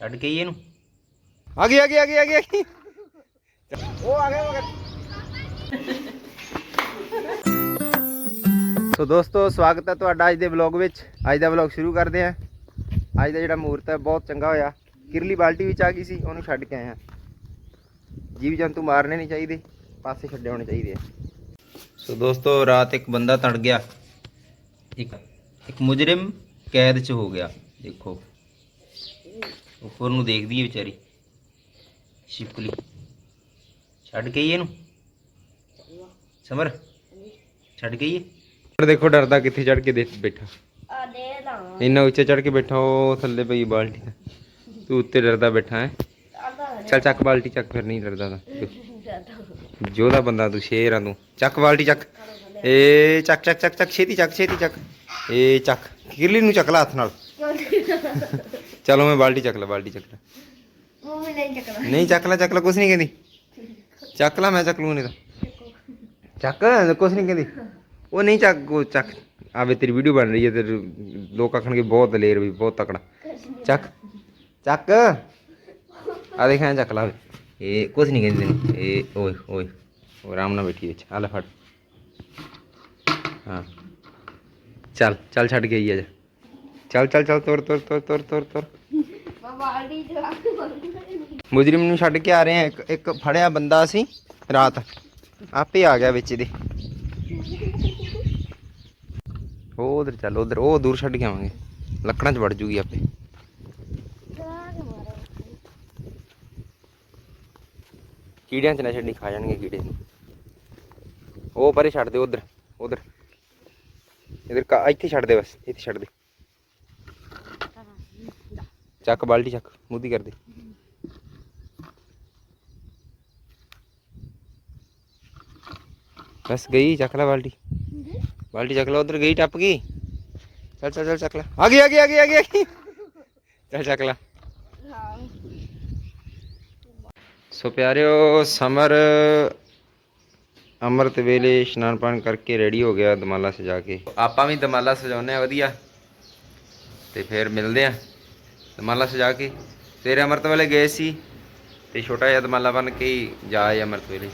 ਛੱਡ ਕੇ ਹੀ ਇਹਨੂੰ। ਆ ਗਈ ਆ ਗਈ ਆ ਗਈ ਆ ਗਈ ਗਈ। ਉਹ ਆ ਗਿਆ ਉਹ ਆ ਗਿਆ ਸੋ ਦੋਸਤੋ ਸਵਾਗਤ ਹੈ ਤੁਹਾਡਾ ਅੱਜ ਦੇ ਵਲੌਗ ਵਿੱਚ। ਅੱਜ ਦਾ ਵਲੌਗ ਸ਼ੁਰੂ ਕਰਦੇ ਹਾਂ। ਅੱਜ ਦਾ ਜਿਹੜਾ ਮੂਰਤ ਹੈ ਬਹੁਤ ਚੰਗਾ ਹੋਇਆ। ਕਿਰਲੀ ਬਾਲਟੀ ਵਿੱਚ ਆ ਗਈ ਸੀ ਉਹਨੂੰ ਛੱਡ ਕੇ ਆਏ ਹਾਂ। ਜੀਵ ਜੰਤੂ ਮਾਰਨੇ ਨਹੀਂ ਚਾਹੀਦੇ ਪਾਸੇ ਛੱਡੇ ਹੋਣੇ ਚਾਹੀਦੇ ਆ। ਸੋ ਦੋਸਤੋ ਰਾਤ ਇੱਕ ਬੰਦਾ ਤੜ ਗਿਆ। ਇੱਕ ਇੱਕ ਮੁਜਰਮ ਕੈਦ 'ਚ ਹੋ ਗਿਆ ਦੇਖੋ। ਉੱਪਰ ਨੂੰ ਦੇਖਦੀ ਹੈ ਵਿਚਾਰੀ। ਛਿਪਕਲੀ ਛੱਡ ਕੇ ਹੀ ਇਹਨੂੰ? ਸਮਰ ਛੱਡ ਕੇ ਹੀ ਦੇਖੋ ਡਰਦਾ ਕਿੱਥੇ ਚੜ ਕੇ ਦੇਖ ਬੈਠਾ। ਆ ਦੇ ਦਾਂ ਇੰਨਾ ਉੱਚਾ ਚੜ ਕੇ ਬੈਠਾ ਉਹ ਥੱਲੇ ਪਈ ਬਾਲਟੀ ਤੇ। ਉੱਤੇ ਡਰਦਾ ਬੈਠਾ ਹੈ? ਚੱਲ ਚੱਕ ਬਾਲਟੀ ਚੱਕ ਫਿਰ ਨਹੀਂ ਡਰਦਾ ਤਾਂ। ਜੋਦਾ ਬੰਦਾ ਤੂੰ ਸ਼ੇਰ ਆ ਤੂੰ ਚੱਕ ਬਾਲਟੀ ਚੱਕ। ਏ ਚੱਕ ਚੱਕ ਚੱਕ ਚੱਕ। ਛੇਤੀ ਚੱਕ ਛੇਤੀ ਚੱਕ। ਏ ਚੱਕ। ਕਿਰਲੀ ਨੂੰ ਚੱਕ ਲੈ ਹੱਥ ਨਾਲ। ਚਲੋ ਮੈਂ ਬਾਲਟੀ ਚੱਕ ਲੈ ਬਾਲਟੀ ਚੱਕ ਲੈ ਉਹ ਵੀ ਨਹੀਂ ਚੱਕਣਾ ਨਹੀਂ ਚੱਕ ਲੈ ਚੱਕ ਲੈ ਕੁਛ ਨਹੀਂ ਕਹਿੰਦੀ ਚੱਕ ਲੈ ਮੈਂ ਚੱਕ ਲੂ ਨਹੀਂ ਤਾਂ ਚੱਕ ਕੁਛ ਨਹੀਂ ਕਹਿੰਦੀ ਉਹ ਨਹੀਂ ਚੱਕ ਉਹ ਚੱਕ ਆਵੇ ਤੇਰੀ ਵੀਡੀਓ ਬਣ ਰਹੀ ਹੈ ਤੇ ਲੋਕ ਆਖਣਗੇ ਬਹੁਤ ਦਲੇਰ ਵੀ ਬਹੁਤ ਤਕੜਾ ਚੱਕ ਚੱਕ ਆ ਦੇਖ ਐਂ ਚੱਕ ਲਾ ਵੇ ਇਹ ਕੁਛ ਨਹੀਂ ਕਹਿੰਦੀ ਤੈਨੂੰ ਇਹ ਓਏ ਓਏ ਉਹ ਆਰਾਮ ਨਾਲ ਬੈਠੀ ਵਿੱਚ ਆ ਲੈ ਫੜ ਹਾਂ ਚੱਲ ਚੱਲ ਚੱਲ, ਤੁਰ ਤੁਰ ਤੁਰ ਤੁਰ ਤੁਰ ਤੁਰ। ਬਾਲਟੀ ਮੁਜਰਮ ਨੂੰ ਛੱਡ ਕੇ ਆ ਰਹੇ ਆ ਇੱਕ ਇੱਕ ਫੜਿਆ ਬੰਦਾ ਸੀ ਰਾਤ। ਆਪੇ ਆ ਗਿਆ ਵਿੱਚ ਇਹਦੇ। ਉਹ ਉਧਰ ਚੱਲ, ਉਧਰ, ਉਹ ਦੂਰ ਛੱਡ ਕੇ ਆਵਾਂਗੇ। ਲੱਕੜਾਂ 'ਚ ਵੜ ਜੂਗੀ ਆਪੇ। ਕੀੜਿਆਂ 'ਚ ਨਾ ਛੱਡੀ ਖਾ ਜਾਣਗੇ ਕੀੜੇ ਨੂੰ। ਉਹ ਪਰੇ ਛੱਡ ਦੇ, ਉਧਰ ਉਧਰ। ਇਧਰ ਇੱਥੇ ਛੱਡ ਦੇ ਬਸ, ਇੱਥੇ ਛੱਡ ਦੇ। ਚੱਕ, ਬਾਲਟੀ ਚੱਕ ਮੂਦੀ ਕਰ ਦੇ। ਬਸ ਗਈ, ਚੱਕ ਲੈ ਬਾਲਟੀ। ਬਾਲਟੀ ਚੱਕ ਲੈ, ਉਧਰ ਗਈ, ਟੱਪ ਗਈ। ਚੱਲ ਚੱਲ ਚੱਲ, ਚੱਕ ਲੈ। ਆ ਗਈ ਆ ਗਈ ਆ ਗਈ ਆ ਗਈ ਚੱਲ, ਚੱਕ ਲੈ। ਸੋ ਪਿਆਰਿਓ, ਸਮਰ, ਅੰਮ੍ਰਿਤ ਵੇਲੇ ਇਸ਼ਨਾਨ ਪਾਣ ਕਰਕੇ ਰੈਡੀ ਹੋ ਗਿਆ ਦਮਾਲਾ ਸਜਾ ਕੇ। ਆਪਾਂ ਵੀ ਦਮਾਲਾ ਸਜਾਉਨੇ ਆ ਵਧੀਆ। ਤੇ ਫਿਰ ਮਿਲਦੇ ਆ ਦਮਾਲਾ ਸਜਾ ਕੇ ਸਵੇਰੇ ਅੰਮ੍ਰਿਤ ਵੇਲੇ ਗਏ ਸੀ ਤੇ ਛੋਟਾ ਜਿਹਾ ਦਮਾਲਾ ਬਣ ਕੇ ਹੀ ਜਾ ਆਏ ਅੰਮ੍ਰਿਤ ਵੇਲੇ।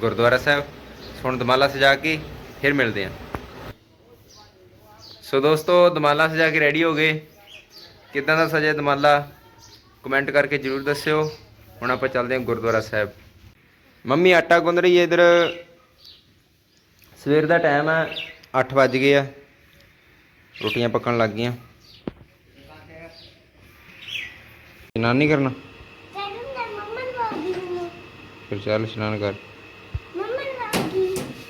ਗੁਰਦੁਆਰਾ ਸਾਹਿਬ, ਹੁਣ ਦਮਾਲਾ ਸਜਾ ਕੇ ਫਿਰ ਮਿਲਦੇ ਹਾਂ। ਸੋ ਦੋਸਤੋ, ਦਮਾਲਾ ਸਜਾ ਕੇ ਰੈਡੀ ਹੋ ਗਏ। ਕਿੱਦਾਂ ਦਾ ਸਜਿਆ ਦਮਾਲਾ? ਕਮੈਂਟ ਕਰਕੇ ਜਰੂਰ ਦੱਸਿਓ। ਹੁਣ ਆਪਾਂ ਚੱਲਦੇ ਹਾਂ ਗੁਰਦੁਆਰਾ ਸਾਹਿਬ। ਮੰਮੀ, ਆਟਾ ਗੁੰਨ ਰਹੀ ਹੈ ਇਧਰ। ਸਵੇਰ ਦਾ ਟਾਈਮ ਹੈ 8 ਵੱਜ ਗਏ ਆ। ਰੋਟੀਆਂ ਪੱਕਣ ਲੱਗ ਗਈਆਂ ਇਸ਼ਨਾਨ ਨਹੀਂ ਕਰਨਾ ਤੈਨੂੰ ਨਾ ਮੰਮਨ ਵਾਗੀ ਮੈਨੂੰ ਫਿਰ ਚੱਲ ਇਸ਼ਨਾਨ ਕਰ ਮੰਮਨ ਵਾਗੀ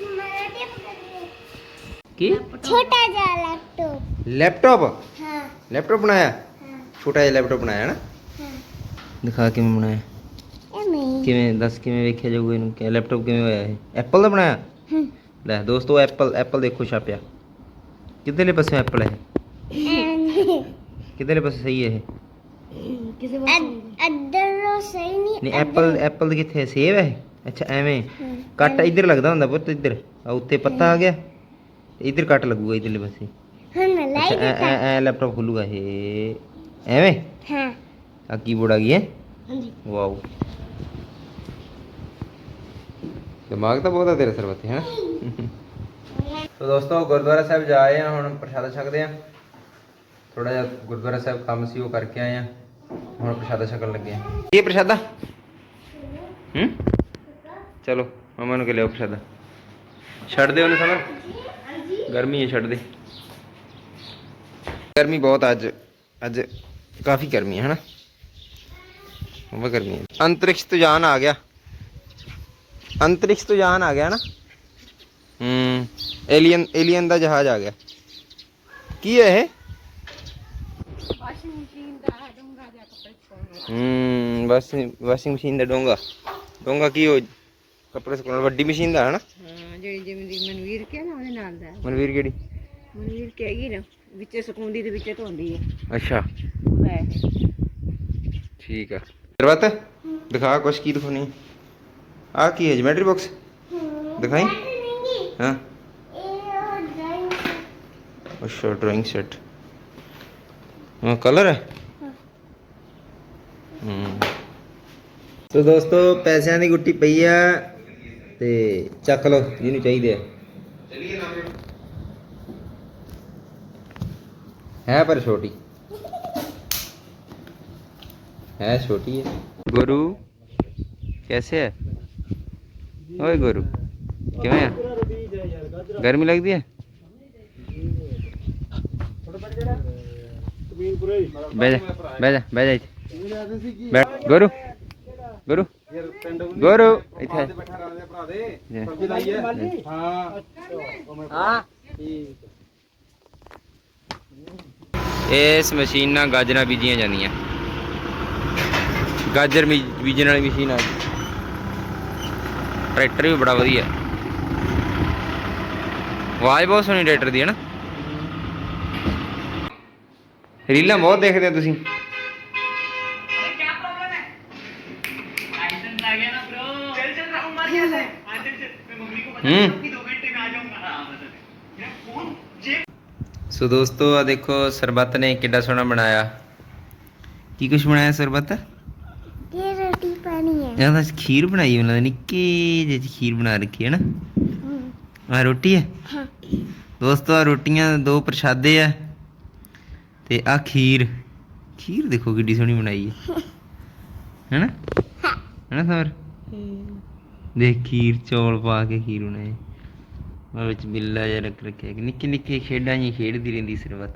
ਮੈਂ ਤੇ ਪਕੜੀ ਕੀ ਛੋਟਾ ਜਿਹਾ ਲੈਪਟਾਪ ਲੈਪਟਾਪ ਹਾਂ ਲੈਪਟਾਪ ਬਣਾਇਆ ਹਾਂ ਛੋਟਾ ਜਿਹਾ ਲੈਪਟਾਪ ਬਣਾਇਆ ਨਾ ਹਾਂ ਦਿਖਾ ਕਿਵੇਂ ਬਣਾਇਆ ਐਵੇਂ ਕਿਵੇਂ ਦੱਸ ਕਿਵੇਂ ਵੇਖਿਆ ਜਾਊਗਾ ਇਹਨੂੰ ਕਿ ਲੈਪਟਾਪ ਕਿਵੇਂ ਹੋਇਆ ਇਹ ਐਪਲ ਦਾ ਬਣਾਇਆ ਹਮ ਲੈ ਦੋਸਤੋ ਐਪਲ ਐਪਲ ਦੇਖੋ ਛਾਪਿਆ ਕਿੱਧਰਲੇ ਪਾਸੇ ਐਪਲ ਹੈ ਐਵੇਂ ਕਿੱਧਰਲੇ ਪਾਸੇ ਸਹੀ ਹੈ ਇਹ ਕਿਸੇ ਅੱਦਰ ਸਹੀ ਨਹੀਂ ਨਹੀਂ ਐਪਲ ਐਪਲ ਕਿੱਥੇ? ਸੇਬ ਹੈ? ਅੱਛਾ ਐਵੇਂ। ਕੱਟ ਇੱਧਰ ਲੱਗਦਾ ਹੁੰਦਾ ਪੁੱਤ ਇੱਧਰ। ਆ ਉੱਤੇ ਪੱਤਾ ਆ ਗਿਆ। ਇੱਧਰ ਕੱਟ ਲੱਗੂਗਾ ਇੱਧਰਲੇ ਪਾਸੇ। ਹੁਣ ਮੈਂ ਲਾਈ ਐ ਐ- ਲੈਪਟਾਪ ਖੁੱਲੂਗਾ ਇਹ ਐਵੇਂ? ਹਾਂ। ਆ ਕੀਬੋਰਡ ਆ ਗਈ ਹੈ? ਹਾਂਜੀ। ਵਾਓ ਦਿਮਾਗ ਤਾਂ ਬਹੁਤ ਆ ਤੇਰੇ ਸਿਰ ਬੱਤੇ ਹੈ? ਸੋ ਦੋਸਤੋ ਗੁਰਦੁਆਰਾ ਸਾਹਿਬ ਜਾ ਆਏ ਆ ਹੁਣ ਪ੍ਰਸ਼ਾਦਾ ਛਕਦੇ ਆ ਥੋੜਾ ਜਿਹਾ ਗੁਰਦੁਆਰਾ ਸਾਹਿਬ ਕੰਮ ਸੀ ਉਹ ਕਰਕੇ ਆਏ ਆ ਹੁਣ ਪ੍ਰਸ਼ਾਦਾ ਛਕਣ ਲੱਗੇ ਆ। ਕੀ ਪ੍ਰਸ਼ਾਦਾ? ਹੂੰ? ਚਲੋ, ਮਮਾ ਨੂੰ ਕਿ ਲਿਓ ਪ੍ਰਸ਼ਾਦਾ। ਛੱਡ ਦੇ ਉਹਨੂੰ ਸਮਰ ਗਰਮੀ ਹੈ, ਛੱਡ ਦੇ। ਗਰਮੀ ਬਹੁਤ ਅੱਜ। ਅੱਜ ਕਾਫੀ ਗਰਮੀ ਹੈ ਹਨਾ? ਬਹੁਤ ਗਰਮੀ ਹੈ। ਅੰਤਰਿਕਸ਼ ਤੋਂ ਜਾਨ ਆ ਗਿਆ। ਅੰਤਰਿਕਸ਼ ਤੋਂ ਜਾਨ ਆ ਗਿਆ ਨਾ ਹੂੰ। ਏਲੀਅਨ ਏਲੀਅਨ ਦਾ ਜਹਾਜ਼ ਆ ਗਿਆ। ਕੀ ਹੈ ਇਹ ਵਾਸ਼ਿੰਗ ਮਸ਼ੀਨ ਦਾ ਡੂੰਗਾ ਜਿਹਾ ਕੱਪੜੇ ਸੁਕਾਉਣ ਹੂੰ ਵਾਸ਼ਿੰਗ ਵਾਸ਼ਿੰਗ ਮਸ਼ੀਨ ਦਾ ਡੋਂਗਾ। ਡੋਂਗਾ ਕੀ ਹੋ ਕੱਪੜੇ ਸੁਕਾਉਣ ਵੱਡੀ ਮਸ਼ੀਨ ਦਾ ਹੈ ਨਾ ਹਾਂ ਜਿਹੜੀ ਜਿਵੇਂ ਦੀ ਮਨਵੀਰ ਕਿਹਾ ਨਾ ਉਹਦੇ ਨਾਲ ਦਾ। ਮਨਵੀਰ ਕਿਹੜੀ? ਮਨਵੀਰ ਕਹੇਗੀ ਨਾ ਵਿੱਚੇ ਸੁਕਾਉਂਦੀ ਤੇ ਵਿੱਚੇ ਧੋਂਦੀ ਹੈ ਅੱਛਾ। ਉਹਦਾ ਇਹ ਠੀਕ ਆ। ਸਰਵਤ ਦਿਖਾ ਕੁਛ ਕੀ ਦਿਖਾਉਣੀ ਆ? ਕੀ ਹੈ ਜਮੈਟਰੀ ਬਾਕਸ ਦਿਖਾਈ? ਹਾਂ। ਇਹ ਡਰਾਇੰਗ ਅੱਛਾ ਡਰਾਇੰਗ ਸੈੱਟ ਹਾਂ ਕਲਰ ਹੈ? ਸੋ ਦੋਸਤੋ ਪੈਸਿਆਂ ਦੀ ਗੁੱਟੀ ਪਈ ਆ ਤੇ ਚੱਕ ਲਓ ਜਿਹਨੂੰ ਚਾਹੀਦੇ ਆ ਹੈ ਪਰ ਛੋਟੀ ਹੈ ਛੋਟੀ ਹੈ ਗੁਰੂ कैसे है ओए गुरु क्यों है गर्मी लगती है ਬਹਿ ਜਾ ਬਹਿ ਇੱਥੇ ਬੈਠ ਗੁਰੂ। ਗੁਰੂ। ਗੁਰੂ। ਇੱਥੇ ਆ। ਜੀ। ਹਾਂ। ਇਸ ਮਸ਼ੀਨ ਨਾਲ ਗਾਜਰਾਂ ਬੀਜੀਆਂ ਜਾਂਦੀਆਂ। ਗਾਜਰ ਬੀਜ- ਬੀਜਣ ਵਾਲੀ ਮਸ਼ੀਨ ਆ। ਟਰੈਕਟਰ ਵੀ ਬੜਾ ਵਧੀਆ। ਆਵਾਜ਼ ਬਹੁਤ ਸੋਹਣੀ ਟਰੈਕਟਰ ਦੀ ਹੈ ਨਾ? ਰੀਲਾਂ ਬਹੁਤ ਦੇਖਦੇ ਹੋ ਤੁਸੀਂ। ਸੋ ਦੋਸਤੋ ਆ ਦੇਖੋ ਸਰਬੱਤ ਨੇ ਕਿੱਡਾ ਸੋਹਣਾ ਬਣਾਇਆ। ਕੀ ਕੁਛ ਬਣਾਇਆ ਸਰਬੱਤ? ਇਹ ਰੋਟੀ ਪਾਣੀ ਹੈ। ਇਹ ਤਾਂ ਖੀਰ ਬਣਾਈ ਉਹਨਾਂ ਨੇ ਨਿੱਕੀ ਜਿਹੀ ਖੀਰ ਬਣਾ ਰੱਖੀ ਹੈ ਨਾ। ਆ ਰੋਟੀ ਹੈ? ਹਾਂ। ਦੋਸਤੋ ਆ ਰੋਟੀਆਂ ਦੋ ਪ੍ਰਸ਼ਾਦੇ ਆ ਤੇ ਆ ਖੀਰ। ਖੀਰ ਦੇਖੋ ਕਿੱਡੀ ਸੋਹਣੀ ਬਣਾਈ ਹੈ। ਹੈਨਾ ਹੈਨਾ ਸਰ ਦੇਖ ਖੀਰ ਚੌਲ ਪਾ ਕੇ ਖੀਰ ਬਣਾਏ ਉਹ ਵਿੱਚ ਬਿੱਲਾ ਜਿਹਾ ਰੱਖ ਰੱਖਿਆ ਕਿ ਨਿੱਕੀ ਨਿੱਕੀ ਖੇਡਾਂ ਜੀ ਖੇਡਦੀ ਰਹਿੰਦੀ ਸਰਬਤ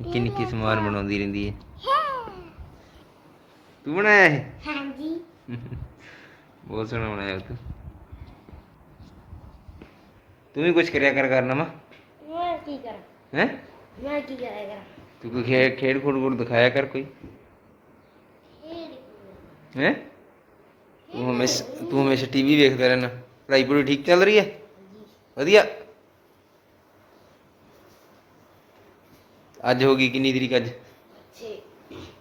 ਨਿੱਕੀ ਨਿੱਕੀ ਸਮਾਨ ਬਣਾਉਂਦੀ ਰਹਿੰਦੀ ਹੈ। ਤੂੰ ਬਣਾਇਆ ਇਹ? ਹਾਂਜੀ। ਬਹੁਤ ਸੋਹਣਾ ਬਣਾਇਆ ਤੂੰ। ਤੂੰ ਵੀ ਕੁਝ ਕਰਿਆ ਕਰ ਕਰਨਾ ਮਾ ਮੈਂ ਕੀ ਕਰਾਂ? ਹੈ? ਮੈਂ ਕੀ ਕਰਾਂ ਕਰਾਂ? ਤੂੰ ਕੋਈ ਖੇਡ ਖੇਡ ਖੂਡ ਦਿਖਾਇਆ ਕਰ ਕੋਈ? ਹੈ? ਤੂੰ ਹਮੇਸ਼ਾ ਤੂੰ ਹਮੇਸ਼ਾ ਟੀਵੀ ਵੇਖਦਾ ਰਹਿਣਾ। ਪੜ੍ਹਾਈ ਪੂਰੀ ਠੀਕ ਚੱਲ ਰਹੀ ਹੈ? ਵਧੀਆ। ਅੱਜ ਹੋ ਗਈ ਕਿੰਨੀ ਤਰੀਕ ਅੱਜ? ਛੇ।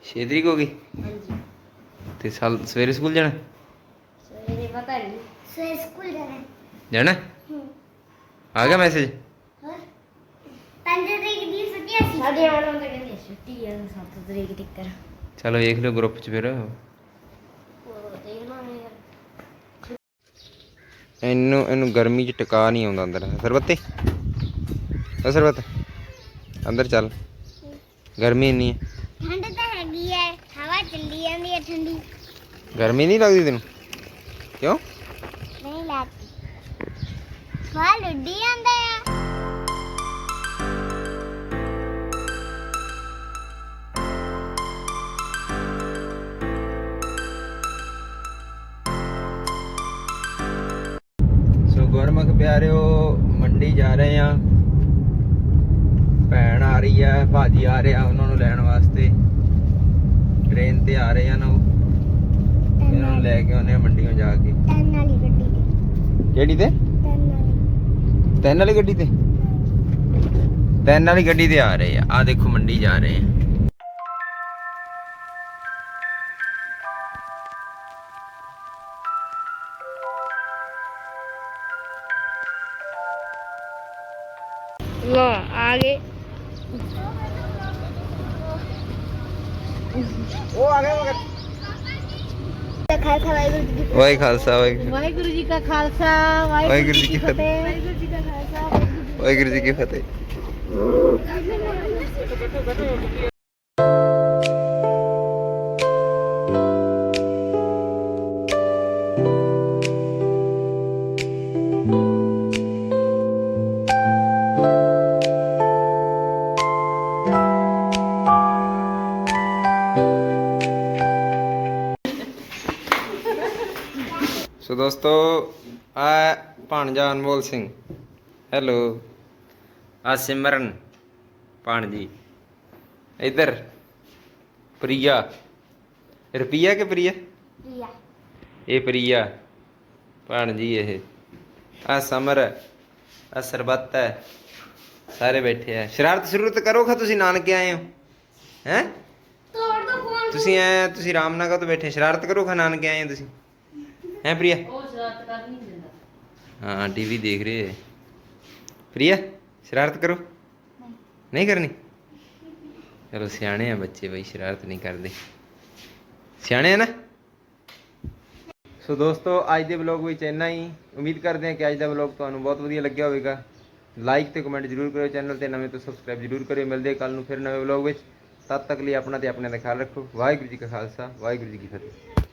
6 ਤਰੀਕ ਹੋ ਗਈ? ਹਾਂਜੀ। ਤੇ ਸਾਲ ਸਵੇਰੇ ਸਕੂਲ ਜਾਣਾ? ਸਵੇਰੇ ਪਤਾ ਨਹੀਂ ਸਵੇਰੇ ਸਕੂਲ ਜਾਣਾ। ਜਾਣਾ? ਆ ਗਿਆ ਮੈਸੇਜ ਹੋਰ? 5 ਤਰੀਕ ਦੀ ਛੁੱਟੀ ਸੀ। ਸਾਡੇ ਆਉਣ ਤਾਂ ਕਹਿੰਦੇ ਛੁੱਟੀ ਹੈ 7 ਤਰੀਕ ਤੱਕ ਚਲੋ ਵੇਖ ਲਿਓ ਗਰੁੱਪ 'ਚ ਫਿਰ। ਇਹਨੂੰ ਇਹਨੂੰ ਗਰਮੀ 'ਚ ਟਿਕਾ ਨਹੀਂ ਆਉਂਦਾ ਅੰਦਰ। ਸਰਬੱਤੇ? ਓ ਸਰਬੱਤ। ਅੰਦਰ ਚੱਲ। ਗਰਮੀ ਇੰਨੀ ਹੈ। ਠੰਡ ਤਾਂ ਹੈਗੀ ਹੈ ਹਵਾ ਚੱਲੀ ਜਾਂਦੀ ਹੈ ਠੰਡੀ। ਗਰਮੀ ਨਹੀਂ ਲੱਗਦੀ ਤੈਨੂੰ? ਕਿਉਂ? ਨਹੀਂ ਲੱਗਦੀ। ਫਲ ਉੱਡੀ ਜਾਂਦਾ ਆ। ਆ ਰਹੀ ਆ ਭਾਜੀ ਆ ਰਿਹਾ ਉਹਨਾਂ ਨੂੰ ਲੈਣ ਵਾਸਤੇ। ਟ੍ਰੇਨ ਤੇ ਆ ਰਹੇ ਹਨ ਉਹ। ਇਹਨਾਂ ਨੂੰ ਲੈ ਕੇ ਆਉਨੇ ਮੰਡੀਆਂ ਜਾ ਕੇ। ਤਿੰਨ ਵਾਲੀ ਗੱਡੀ ਤੇ। ਕਿਹੜੀ ਤੇ? ਤਿੰਨ ਵਾਲੀ। ਗੱਡੀ ਤੇ? ਤਿੰਨ ਵਾਲੀ ਗੱਡੀ ਤੇ ਆ ਰਹੇ ਆ। ਆ ਦੇਖੋ ਮੰਡੀ ਜਾ ਰਹੇ ਆ। ਲਾ ਆ ਗਏ। ਉਹ ਆ ਗਏ ਮਗਰ ਵਾਹਿ ਖਾਲਸਾ ਵਾਹਿਗੁਰੂ ਜੀ ਕਾ ਖਾਲਸਾ ਵਾਹਿਗੁਰੂ ਜੀ ਕੀ ਫਤਿਹ। ਵਾਹਿਗੁਰੂ ਜੀ ਕਾ ਖਾਲਸਾ ਵਾਹਿਗੁਰੂ ਜੀ ਕੀ ਫਤਿਹ। ਸੋ ਦੋਸਤੋ ਆ ਭਾਣਜਾ ਅਨਮੋਲ ਸਿੰਘ ਹੈਲੋ ਆ ਸਿਮਰਨ ਭਾਣਜੀ ਇੱਧਰ ਪ੍ਰਿਆ ਰੁਪਿਆ ਕਿ ਪ੍ਰਿਆ प्रिया ਇਹ ਪ੍ਰਿਆ ਭਾਣਜੀ ਇਹ ਆ ਸਮਰ ਆ ਸਰਬੱਤ ਹੈ ਸਾਰੇ ਬੈਠੇ ਆ ਸ਼ਰਾਰਤ ਸ਼ੁਰੂਤ ਕਰੋ ਖਾ ਤੁਸੀਂ ਨਾਨਕੇ ਆਏ ਹੋ ਹੈ तोड़ दो फोन ਤੁਸੀਂ ਐ ਤੁਸੀਂ ਰਾਮਨਗਰ ਤੋਂ ਬੈਠੇ ਸ਼ਰਾਰਤ ਕਰੋ ਖਾ ਨਾਨਕੇ ਆਏ ਹੋ ਤੁਸੀਂ ਹੈ ਪ੍ਰਿਆ? ਉਹ ਸ਼ਰਾਰਤ ਕਰ ਨਹੀਂ ਦਿੰਦਾ। ਹਾਂ ਟੀਵੀ ਦੇਖ ਰਹੇ ਹੈ। ਪ੍ਰਿਆ ਸ਼ਰਾਰਤ ਕਰੋ। ਨਹੀਂ। ਕਰਨੀ? ਚਲੋ ਸਿਆਣੇ ਆ ਬੱਚੇ ਬਈ ਸ਼ਰਾਰਤ ਨਹੀਂ ਕਰਦੇ। ਸਿਆਣੇ ਆ ਨਾ? ਸੋ ਦੋਸਤੋ ਅੱਜ ਦੇ ਵਲੌਗ ਵਿੱਚ ਇੰਨਾ ਹੀ। ਉਮੀਦ ਕਰਦੇ ਹਾਂ ਕਿ ਅੱਜ ਦਾ ਵਲੌਗ ਤੁਹਾਨੂੰ ਬਹੁਤ ਵਧੀਆ ਲੱਗਿਆ ਹੋਵੇਗਾ। ਲਾਈਕ ਤੇ ਕਮੈਂਟ ਜ਼ਰੂਰ ਕਰਿਓ ਚੈਨਲ ਤੇ। ਨਵੇਂ ਤੋਂ ਸਬਸਕ੍ਰਾਈਬ ਜ਼ਰੂਰ ਕਰਿਓ। ਮਿਲਦੇ ਕੱਲ ਨੂੰ ਫਿਰ ਨਵੇਂ ਵਲੌਗ ਵਿੱਚ। ਤਦ ਤੱਕ ਲਈ ਆਪਣਾ ਤੇ ਆਪਣੇ ਦਾ ਖਿਆਲ ਰੱਖੋ। ਵਾਹਿਗੁਰੂ ਜੀ ਕਾ ਖਾਲਸਾ ਵਾਹਿਗੁਰੂ ਜੀ ਕੀ ਫਤਿਹ।